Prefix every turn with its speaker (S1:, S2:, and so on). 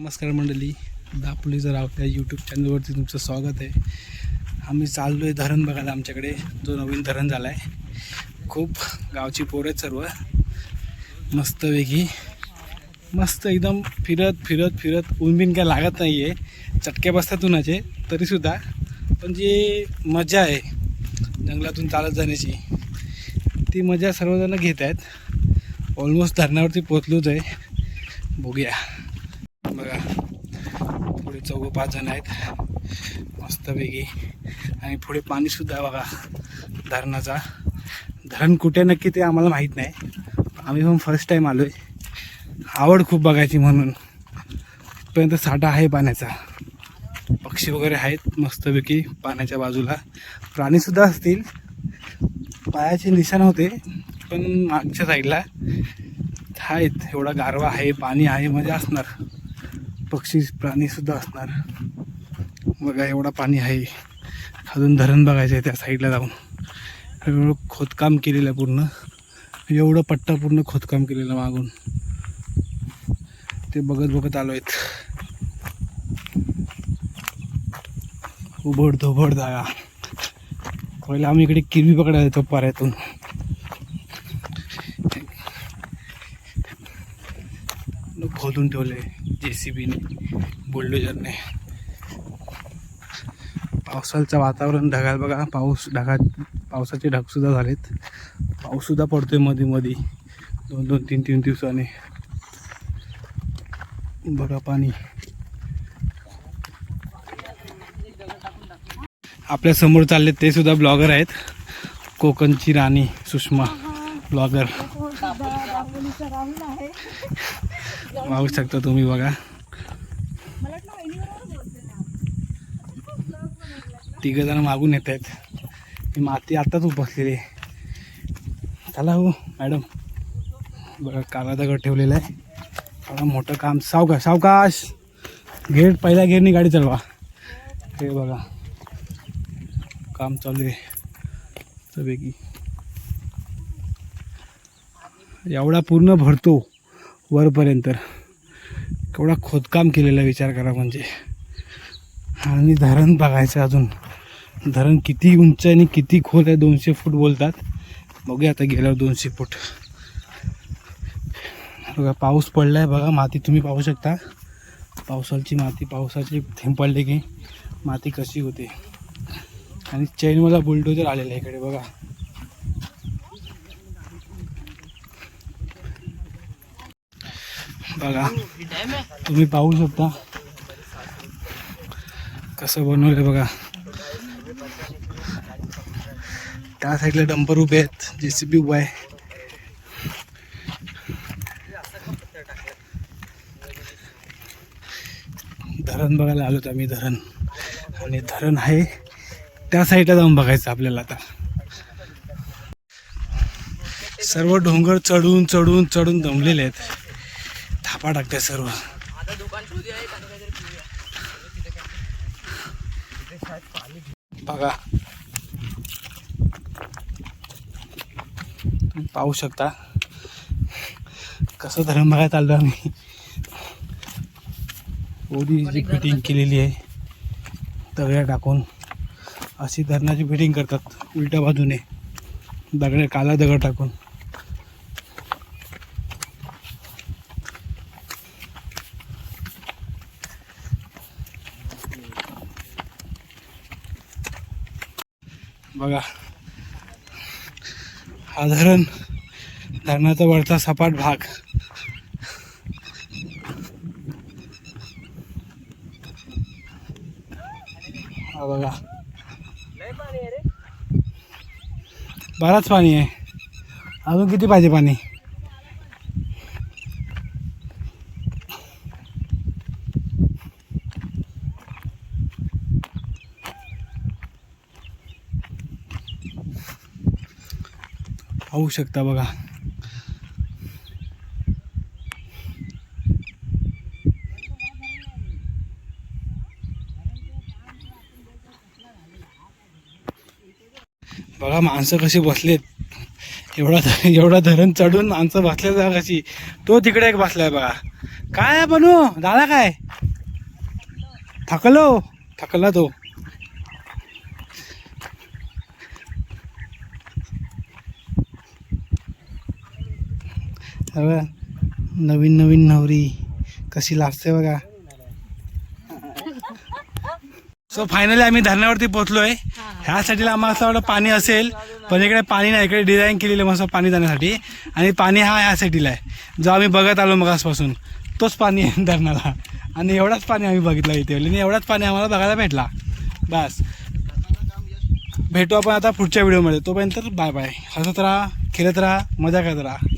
S1: नमस्कार मंडळी. दापोलीचं राव यूट्यूब चॅनलवरती तुमचं स्वागत आहे. आम्ही चाललो आहे धरण बघायला आमच्याकडे. जो नवीन धरण झाला आहे खूप गावची पोर आहेत सर्व. मस्तपैकी मस्त एकदम फिरत फिरत फिरत. ऊनबिन काय लागत नाही आहे चटके बसतात उन्हाचे. तरीसुद्धा पण जी मजा आहे जंगलातून चालत जाण्याची ती मजा सर्वजण घेत आहेत. ऑलमोस्ट धरणावरती पोचलोच आहे. बघूया. पुढे चौघ पाच जण आहेत. मस्तपैकी. आणि पुढे पाणीसुद्धा बघा धरणाचा. धरण कुठे नक्की ते आम्हाला माहीत नाही. आम्ही पण फर्स्ट टाईम आलो आहे आवड खूप बघायची म्हणून. पर्यंत साठा आहे पाण्याचा. पक्षी वगैरे आहेत मस्तपैकी पाण्याच्या बाजूला. प्राणीसुद्धा असतील. पायाचे निशाण होते पण मागच्या साईडला आहेत. एवढा गारवा आहे पाणी आहे मजा असणार. पक्षी प्राणीसुद्धा असणार. बघा एवढा पाणी आहे. अजून धरण बघायचं आहे त्या साईडला जाऊन. एवढं खोदकाम केलेलं आहे पूर्ण. एवढं पट्टा पूर्ण खोदकाम केलेलं मागून. ते बघत बघत आलो आहेत. उभड धोबड जागा. पहिला आम्ही इकडे किरवी पकडायला येतो पाऱ्यातून. खोदून ठेवले. जे सी बीने बुलडोजरने पावसाचं वातावरण ढगाळ बघा. पाऊस ढगात पावसाचे ढगसुद्धा झालेत. पाऊससुद्धा पडतोयमध्ये मध्ये दोन दोन तीन तीन दिवसाने. बघा पाणी. आपल्यासमोर चालले ते सुद्धा ब्लॉगर आहेत. कोकणची राणी सुषमा ब्लॉगर. पाहू शकता तुम्ही बघा. तिघ जण मागून येत आहेत. ही माती आताच उपसलेली आहे. चला हो मॅडम. बघा काला दगड ठेवलेला आहे. बघा मोठं काम. सावकाश सावकाश! घेर पहिल्या घेरनी गाडी चालवा. हे बघा. काम चालू आहे. सगळी एवढा पूर्ण भरतो. वरपर्यंत. केवढा खोदकाम केलेला विचार करा म्हणजे. आणि धरण बघायचं अजून. धरण किती उंच आणि किती खोल आहे दोनशे फूट बोलतात. बघूया आता गेल्यावर दोनशे फूट. बघा पाऊस पडलाय बघा माती तुम्ही पाहू शकता. पावसाची माती पावसाचे थेंब पडले की माती कशी होते. आणि चैनवाला बुलडोजर आलेला आहे इकडे बघा. बघा. तुम्ही पाहू शकता. कसं बनवलं बघा. त्या साईडला डंपर उभे आहेत. जे सी बी उभा आहे. धरण बघायला आलोत आम्ही धरण. आणि धरण आहे त्या साईडला जाऊन बघायचं आपल्याला आता. सर्व डोंगर चढून चढून चढून दमलेले आहेत. थापा टाकते सर्व. बघा. तुम्ही पाहू शकता कसं धरण बघायला आलो आम्ही. एवढी जी फिटिंग केलेली आहे दगड्या टाकून. अशी धरणाची फिटिंग करतात उलट्या बाजूने. दगड काला दगड टाकून. बघा. हा धरण धरणाचा वरचा सपाट भाग. हा बघा. बराच पाणी आहे. अजून किती पाहिजे पाणी? पाहू शकता बघा. बघा माणसं कशी बसलेत. एवढा एवढा धरण चढून माणसं बसल्या जा कशी. तो तिकडे एक बसलाय बघा. काय बनू? दादा काय? थकलो. थकला तो. बघा, नवीन नवीन नवरी कशी लाजते बघा. सो फायनली आम्ही धरणावरती पोहोचलोय. ह्यासाठी आम्हाला असं वाटतं पाणी असेल पण इकडे पाणी नाही इकडे डिझाईन केलेलं आहे मस्त पाणी जाण्यासाठी. आणि पाणी हा ह्या साईडला आहे जो आम्ही बघत आलो मगासपासून. तोच पाणी आहे धरणाला. आणि एवढाच पाणी आम्ही बघितलं इथे. आणि एवढाच पाणी आम्हाला बघायला भेटला. बस. भेटू आपण आता पुढच्या व्हिडिओमध्ये तोपर्यंत बाय बाय हसत राहा खेळत राहा मजा करत राहा.